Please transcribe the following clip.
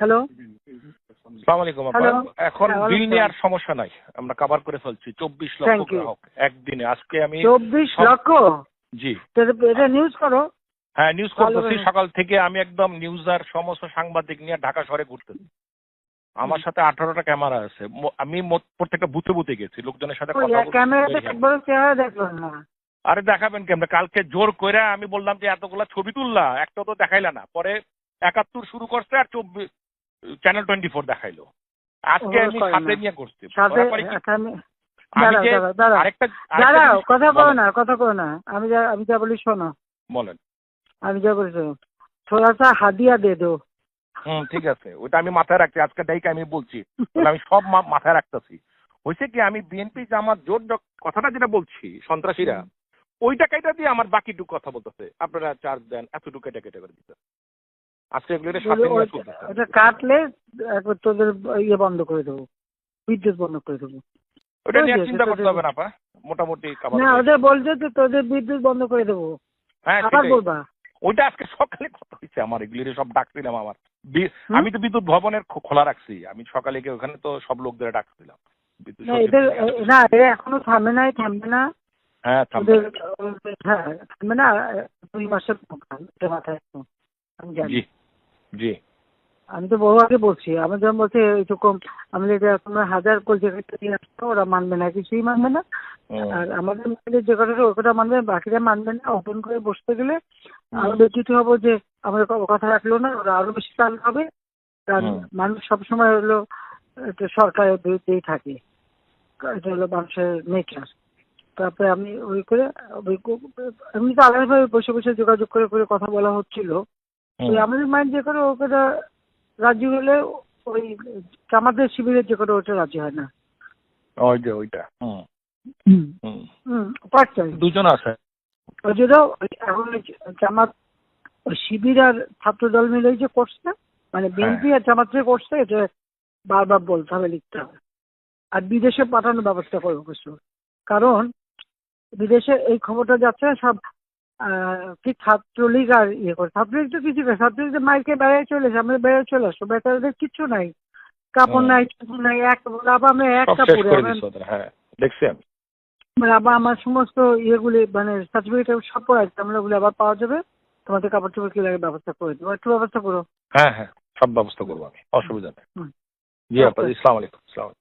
Hello সালাম আলাইকুম এখন হ্যাঁ, বিল নেওয়ার সমস্যা নাই। আমরা কভার করে ফেলছি। চব্বিশ লক্ষ গ্রাহক একদিনে। আজকে আমি চব্বিশ লক্ষ? জি। এটা- নিউজ করো। হ্যাঁ নিউজ করতেছি। সকাল থেকে আমি একদম নিউজ আর সমস্ত সাংবাদিক নিয়ে ঢাকা শহরে ঘুরতেছি। আমার সাথে আঠারোটা ক্যামেরা আছে। আমি প্রত্যেকটা বুথে বুথে গেছি। লোকজনের সাথে কথা না। আরে দেখাবেন কেমন? কালকে জোর কইরা আমি বললাম যে এতগুলা ছবি তুললা একটা তো দেখাইলা না। পরে একাত্তর শুরু করছে আর চব্বিশ চ্যানেল টোয়েন্টি ফোর দেখাইলো। আজকে আমি সাথে নিয়ে করছি। কথা বলো না কথা বলো না। আমি যা আমি যা বলি শোনো। বলেন। আমি যা বলি শোনো। থোড়া সা হাদিয়া দে দো। হুম ঠিক আছে। ওটা আমি মাথায় রাখছি। আজকে আমি বলছি। আমি সব মাথায় রাখতেছি। হয়েছে কি আমি বিএনপি যে আমার জোর কথাটা যেটা বলছি সন্ত্রাসীরা ওই টাকাটা দিয়ে আমার বাকিটুকু কথা বলতেছে। আপনারা চার্জ দেন এতটুকু কেটে কেটে করে দিতে আজকে এগুলো ওটা কাটলে একবার তোদের ইয়ে বন্ধ করে দেবো বিদ্যুৎ বন্ধ করে দেবো। ওটা নিয়ে চিন্তা করতে হবে না পা মোটামুটি না বলছে যে তোদের বিদ্যুৎ বন্ধ করে দেবো। হ্যাঁ আবার বলবা? ওইটা আজকে সকালে কথা হয়েছে আমার এগুলি সব ডাকছিলাম আমার। আমি তো বিদ্যুৎ ভবনের খোলা রাখছি। আমি সকালে গিয়ে ওখানে তো সব লোকদের ডাকছিলাম না এদের না এরা এখনও থামে নাই থামবে না। হ্যাঁ থামবে। হ্যাঁ থামবে না দুই মাসের মাথায় আমি জানি। জি। আমি তো বহু আগে বলছি আমি যখন বলছি এইটুকু আমি এটা তোমরা হাজার কলকাতা দিয়ে আসছো ওরা মানবে না কিছুই মানবে না। আর আমাদের মধ্যে যে কথাটা ও কথা মানবে বাকিরা মানবে না ওপেন করে বসতে গেলে আরও বেশি হব যে আমাদের কথা রাখল না ওরা আরও বেশি চাল হবে কারণ মানুষ সবসময় হলো সরকারের বিরুদ্ধেই থাকে। এটা হলো মানুষের নেচার তারপরে আমি ওই করে ওই এমনি তো আলাদাভাবে বসে বসে যোগাযোগ করে করে কথা বলা হচ্ছিল। ওই আমাদের মাইন্ড যে করে ওকে রাজি হলে ওই আমাদের শিবিরের যে করে ওটা রাজি হয় না। ওই যে ওইটা হুম। দুজন আছে ওই জন্য এখন জামাত শিবির আর ছাত্র দল মিলে যে করছে মানে বিএনপি আর জামাত যে করছে এটা বারবার বলতে হবে লিখতে হবে। আর বিদেশে পাঠানোর ব্যবস্থা করব কিছু কারণ বিদেশে এই খবরটা যাচ্ছে সব কি ছাত্রলীগ আর ইয়ে করে। ছাত্রলীগ তো কিছু না ছাত্রলীগ তো মাইকে বেড়ায় চলেছে আমরা বেড়ায় চলে আসব বেচারাদের কিচ্ছু নাই। কাপড় নাই কিছু নাই এক আবার আমরা এক কাপড়ে করে হ্যাঁ দেখছি আমি মানে আবার আমার সমস্ত ইয়েগুলি মানে সার্টিফিকেট সব পড়া আছে আমরা ওগুলো আবার পাওয়া যাবে। তোমাদের কাপড় চোপড় কি লাগে ব্যবস্থা করে দেবো। একটু ব্যবস্থা করো। হ্যাঁ হ্যাঁ সব ব্যবস্থা করব আমি অসুবিধা নেই। জি আপা Okay. ইসলাম আলাইকুম ইসলাম আলাইকুম।